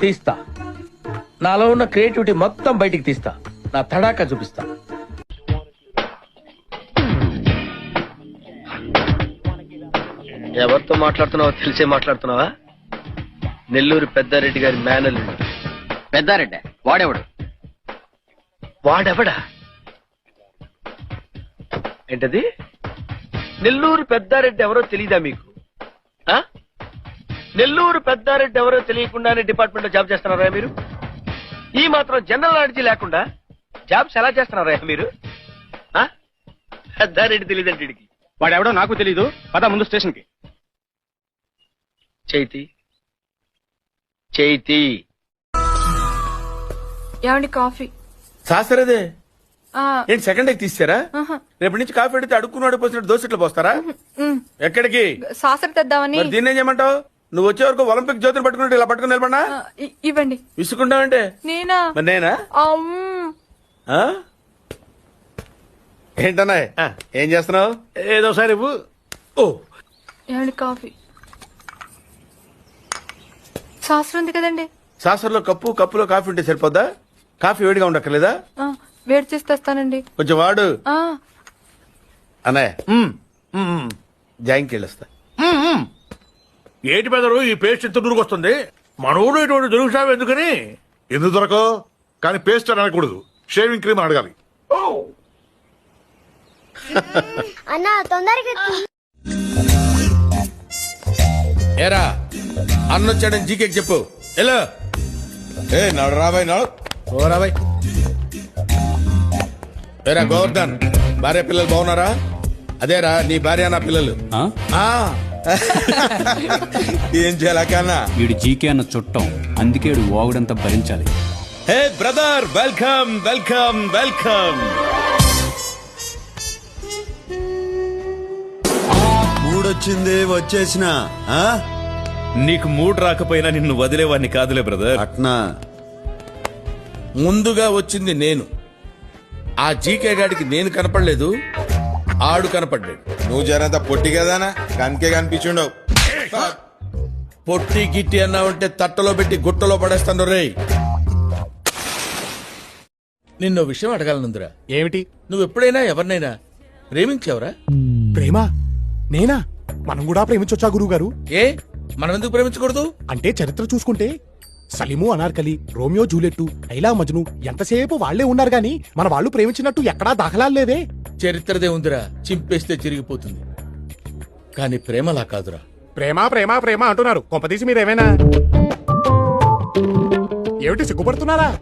తీస్తా. నాలో ఉన్న క్రియేటివిటీ మొత్తం బయటికి తీస్తా. నా తడాకా చూపిస్తా. ఎవరితో మాట్లాడుతున్నావో తెలిసే మాట్లాడుతున్నావా? నెల్లూరు పెద్దారెడ్డి గారి మేనల్లుడు. పెద్దారెడ్డి? వాడెవడు? వాడెవడా? ఏంటది? నెల్లూరు పెద్దారెడ్డి ఎవరో తెలీదా మీకు? నెల్లూరు పెద్దారెడ్డి ఎవరో తెలియకుండానే డిపార్ట్మెంట్లో జాబ్ చేస్తున్నారా మీరు? ఈ మాత్రం జనరల్ నాలెడ్జ్ లేకుండా జాబ్స్ ఎలా చేస్తున్నారా మీరు? ఆ? పెద్దారెడ్డి తెలియదంటే వీడికి. వాడెవడో నాకు తెలీదు. పద ముందు స్టేషన్కి చైతి. చైతి. ఏమండి కాఫీ? శాస్త్రదే ఆ, ఏంటి సెకండ్ ఎగ్ తీసారా. రేపటి నుంచి కాఫీ అడిగితే అడుక్కున్నాడు పోసినట్టు దోశ ఇట్లా పోస్తారా? ఎక్కడికి? సాసర తెద్దామని. దీన్ని ఏం చేయమంటావు? నువ్వు వచ్చే వరకు ఒలింపిక్ జ్యోతిని పట్టుకున్నట్టు ఇలా పట్టుకుని నిలబడినా? ఇవ్వండి. విసుకుంటావంటే? నేనా? మరి నేనా? అమ్, ఆ? ఏంటన్నా? ఏం చేస్తున్నావు? ఏదో సార్ ఇవ్వు. ఓ. ఏమండి కాఫీ. శాస్త్రం ఉంది కదండి. సాసర్లో కప్పు కప్పులో కాఫీ ఉంటే సరిపోద్దా? కాఫీ వేడిగా ఉండక్కర్లేదా? ఆ, వేడి చేసి తెస్తానండి. కొంచెం వాడు. ఆ, అన్నయ్య జాయింకి వెళ్ళొస్తా. ఏంటి పెదరు ఈ పేస్ట్ ఎంత దూరకు వస్తుంది? మన ఊరు ఇటువంటి దొరుకుతావు ఎందుకని? ఎందుకు దొరకవు కానీ పేస్ట్ అని అనకూడదు. షేవింగ్ క్రీమ్ అడగాలి. అన్న తొందరగా. ఏరా అన్నొచ్చాడని జీకేకి చెప్పు. ఎలా ఏ నాడు రాబాయ్ నాడు. ఓ రాబాయ్ ఏరా గోవర్ధన్ భార్య పిల్లలు బాగున్నారా? అదేరా నీ భార్య నా పిల్లలు. ఆ. ఏం చేయాలా కన్నా వీడు జీకే అన్న చుట్టం అందుకే వీడు ఓగడంతా భరించాలి. Hey brother welcome welcome welcome. మూడొచ్చింది వచ్చేసిన నీకు మూడ్ రాకపోయినా నిన్ను వదిలేవాడిని కాదులే బ్రదర్. అట్నా ముందుగా వచ్చింది నేను. ఆ జీకే గాడికి నేను కనపడలేదు. ఆడు కనపడ్డాడు. నువ్వు జరంత పొట్టి కదానా? కనికే కనిపించుండవు. పొట్టి గిట్టి అన్నావంటే తట్టలో పెట్టి గుట్టలో పడేస్తాను రేయ్. నిన్నో విషయం అడగాలనుందిరా. ఏమిటి? నువ్వు ఎప్పుడైనా ఎవరినైనా ప్రేమించావురా? ప్రేమ? నేనా? మనం కూడా ప్రేమించొచ్చా గురువు గారు ఏ? మనం ఎందుకు ప్రేమించకూడదు? అంటే చరిత్ర చూసుకుంటే సలీము అనార్కలి రోమియో జూలెట్ ఐలా మజ్ను ఎంతసేపు వాళ్ళే ఉన్నారు గాని మన వాళ్ళు ప్రేమించినట్టు ఎక్కడా దాఖలాలు లేవే చరిత్రదే ఉందిరా. చింపేస్తే చిరిగిపోతుంది. కానీ ప్రేమలా కాదురా. ప్రేమ ప్రేమ ప్రేమ అంటున్నారు. కొంపదీసి మీరేమైనా? ఏమిటి సిగ్గుపడుతున్నారా?